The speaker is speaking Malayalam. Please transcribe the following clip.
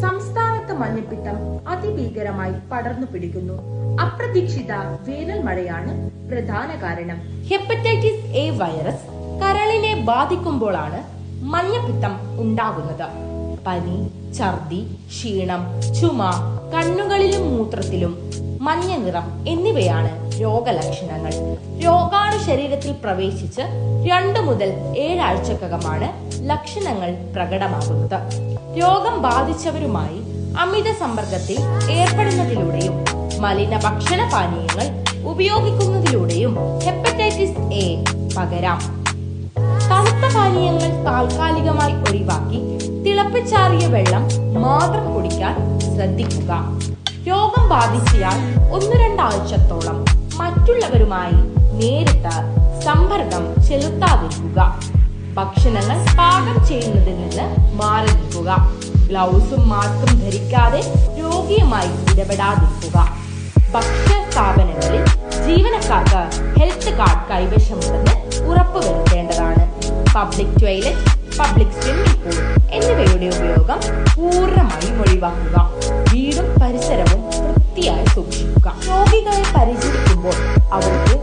സംസ്ഥാനത്ത് മഞ്ഞപ്പിത്തം അതിഭീകരമായി പടർന്നു പിടിക്കുന്നു. അപ്രതീക്ഷിത വേനൽ മഴയാണ് പ്രധാന കാരണം. ഹെപ്പറ്റൈറ്റിസ് എ വൈറസ് കരളിനെ ബാധിക്കുമ്പോഴാണ് മഞ്ഞപ്പിത്തം ഉണ്ടാകുന്നത്. പനി ഛർദി ക്ഷീണം ചുമ കണ്ണുകളിലും മൂത്രത്തിലും മഞ്ഞ നിറം എന്നിവയാണ് രോഗലക്ഷണങ്ങൾ. രോഗാണു ശരീരത്തിൽ പ്രവേശിച്ച് രണ്ടു മുതൽ ഏഴാഴ്ചക്കകമാണ് ലക്ഷണങ്ങൾ പ്രകടമാകുന്നത്. രോഗം ബാധിച്ചവരുമായി അമിത സമ്പർക്കത്തിൽ ഏർപ്പെടുന്നതിലൂടെയും മലിന ഭക്ഷണ പാനീയങ്ങൾ ഉപയോഗിക്കുന്നതിലൂടെയും ഹെപ്പറ്റൈറ്റിസ് എ പകരാം. തണുത്ത പാനീയങ്ങൾ താൽക്കാലികമായി ഒഴിവാക്കി തിളപ്പിച്ചാറിയ വെള്ളം മാത്രം കുടിക്കാൻ ശ്രദ്ധിക്കുക. രോഗം ബാധിച്ചയാൾ ഒന്ന് രണ്ടാഴ്ചത്തോളം മറ്റുള്ളവരുമായി നേരിട്ട് സമ്പർക്കം ചെലുത്താതിരിക്കുക. ഭക്ഷണങ്ങൾ പാകം ചെയ്യുന്നതിൽ നിന്ന് മാറി നിൽക്കുക ഗ്ലൗസും മാസ്കും ധരിക്കാതെ രോഗിയുമായി ഇടപെടാതിരിക്കുക. ഭക്ഷ്യ സ്ഥാപനങ്ങളിൽ ജീവനക്കാർക്ക് ഹെൽത്ത് കാർഡ് കൈവശമുണ്ടെന്ന് ഉറപ്പുവരുത്തേണ്ടതാണ്. Public toilet public swimming pool എന്നിവയുടെ ഉപയോഗം പൂർണമായും ഒഴിവാക്കുക. വീടും പരിസരവും വൃത്തിയായി സൂക്ഷിക്കുക. രോഗികളെ പരിചരിക്കുമ്പോൾ അവർക്ക്